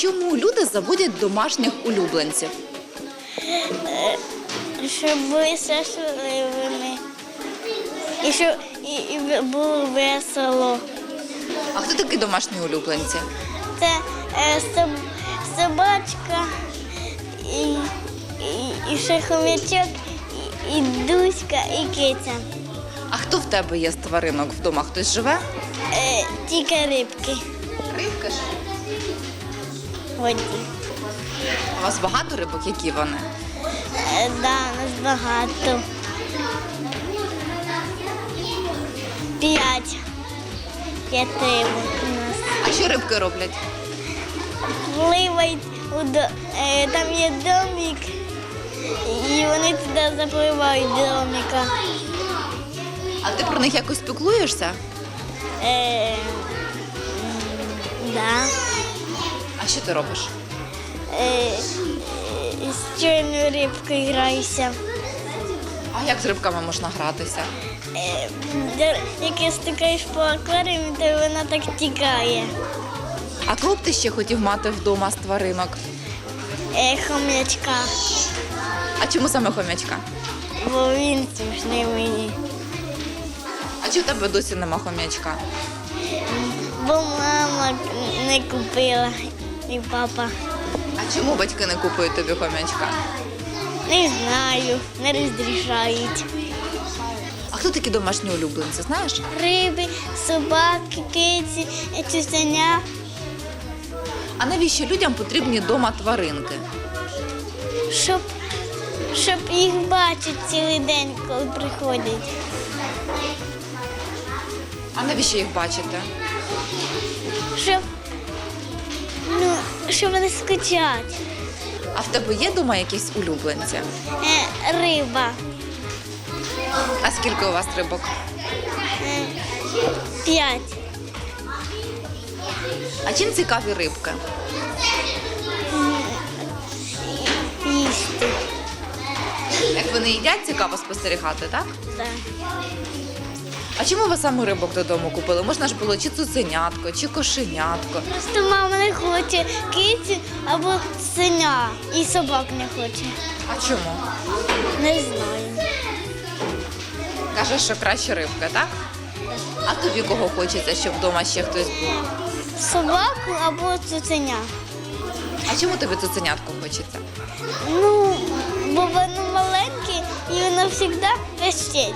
чому люди заводять домашніх улюбленців? Щоб були щасливими. І щоб і, і було весело. А хто такі домашні улюбленці? Це е, соб, собачка і, і, і ще хомячок, і, і дуська, і киця. А хто в тебе є з тваринок вдома? Хтось живе? Е, тільки рибки. Рибка ж. Воді. У вас багато рибок, які вони? Е, да, нас багато. П'ять. П'ять рибок у нас. А що рибки роблять? Пливають у до... е, там є домик, і вони туди запливають домика. А ти про них якось піклуєшся? Е, да. Що ти робиш? Е, е, з чорною рибкою граюся. А як з рибками можна гратися? Е, як стикаєш по акваріумі, то вона так тікає. А кого б ти ще хотів мати вдома з тваринок? Хомячка, А чому саме хомячка? бо він смішний мені. А чи в тебе досі нема хомячка? Бо мама не купила і папа. А чому батьки не купують тобі хомячка? Не знаю, не розрішають. А хто такі домашні улюбленці, знаєш? Риби, собаки, киці, цуценя. А навіщо людям потрібні дома тваринки? Щоб, щоб їх бачити цілий день, коли приходять. А навіщо їх бачити? Щоб, щоб не скучать. А в тебе є дома якісь улюбленці? Е, риба. А скільки у вас рибок? Е, п'ять. А чим цікаві рибки? Їсти. Як вони їдять, цікаво спостерігати, так? Да. А чому ви саме рибок додому купили? Можна ж було чи цуценятко, чи кошенятко. Просто мама не хоче киці або синя. І собак не хоче. А чому? Не знаю. Каже, що краще рибка, так? А тобі кого хочеться, щоб вдома ще хтось був? Собаку або цуценя. А чому тобі цуценятко хочеться? Ну, бо воно маленьке і воно завжди пищить.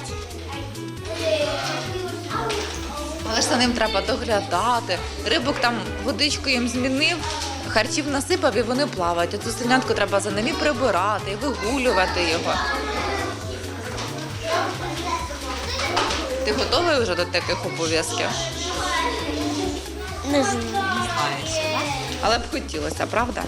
За ним треба доглядати. Рибок там водичку їм змінив, харчів насипав і вони плавають. А цуценятку треба за ними прибирати, і вигулювати його. Ти готовий вже до таких обов'язків? Не знаю. Але б хотілося, правда?